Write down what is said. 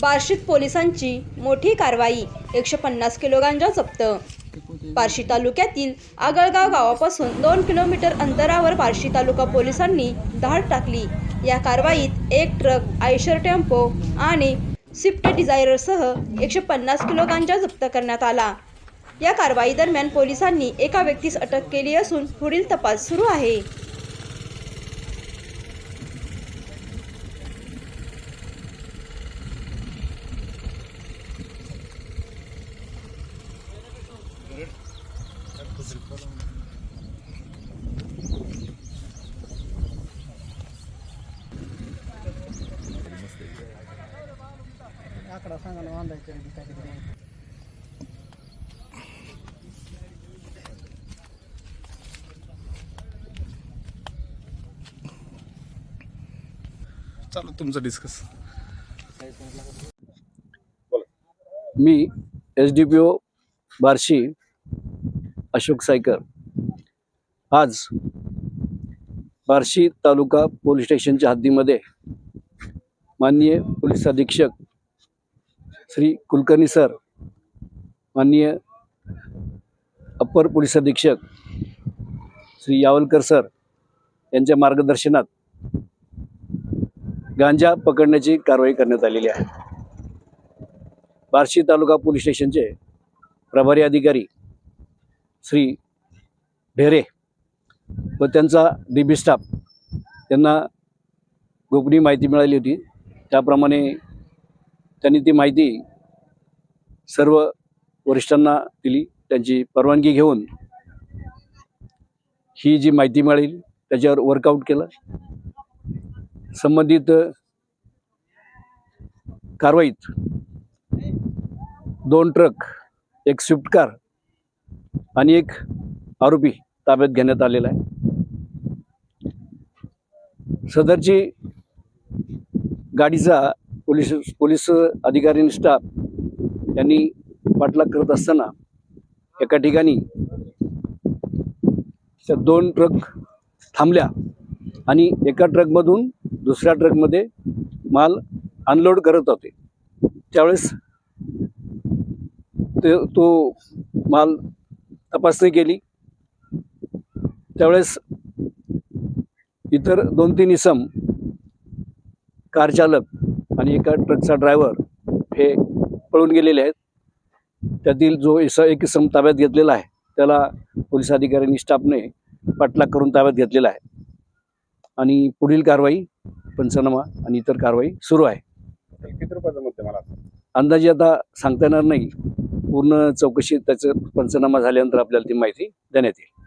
बार्शीत पोलिसांची मोठी कारवाई एकशे पन्नास किलो गांजा जप्त. बार्शी तालुक्यातील आगळगाव गावापासून दोन किलोमीटर अंतरावर बार्शी तालुका पोलिसांनी धाड टाकली. या कारवाईत एक ट्रक आयशर टेम्पो आणि स्विफ्ट डिझायरसह एकशे पन्नास किलो गांजा जप्त करण्यात आला. या कारवाई दरम्यान पोलिसांनी एका व्यक्तीस अटक केली असून पुढील तपास सुरू आहे. आकडा सांगा ना बांधायचं नाही. चालू तुमचं डिस्कस मी S D P O Barshi Ashok Saykar आज बार्शी तालुका पोलीस स्टेशनच्या हद्दीमध्ये माननीय पोलीस अधीक्षक श्री कुलकर्णी सर माननीय अप्पर पोलीस अधीक्षक श्री यावलकर सर यांच्या मार्गदर्शनात गांजा पकडण्याची कारवाई करण्यात आलेली आहे. बार्शी तालुका पोलीस स्टेशनचे प्रभारी अधिकारी श्री ढेरे व त्यांचा डीबी स्टाफ त्यांना गोपनीय माहिती मिळाली होती. त्याप्रमाणे त्यांनी ती माहिती सर्व वरिष्ठांना दिली. त्यांची परवानगी घेऊन ही जी माहिती मिळेल त्याच्यावर वर्कआउट केलं. संबंधित कारवाईत दोन ट्रक एक स्विफ्ट कार आणि एक आरोपी ताब्यात घेण्यात आलेला आहे. सदरची गाडीचा पोलीस पोलीस अधिकारी आणि स्टाफ यांनी पाठलाग करत असताना एका ठिकाणी त्या दोन ट्रक थांबल्या आणि एका ट्रकमधून दुसऱ्या ट्रकमध्ये माल अनलोड करत होते. त्यावेळेस ते तो माल तपासणी केली. त्यावेळेस इतर दोन तीन इसम कार चालक आणि एका ट्रकचा ड्रायव्हर हे पळून गेलेले आहेत. त्यातील जो इस एक इसम ताब्यात घेतलेला आहे त्याला पोलीस अधिकाऱ्यांनी स्टाफने पाठलाग करून ताब्यात घेतलेला आहे. आणि पुढील कारवाई पंचनामा आणि इतर कारवाई सुरू आहे. किती रुपयाचा मुद्दे मला? अंदाजे आता सांगता येणार नाही. पूर्ण चौकशी त्याचं पंचनामा झाल्यानंतर आपल्याला ती माहिती देण्यात येईल.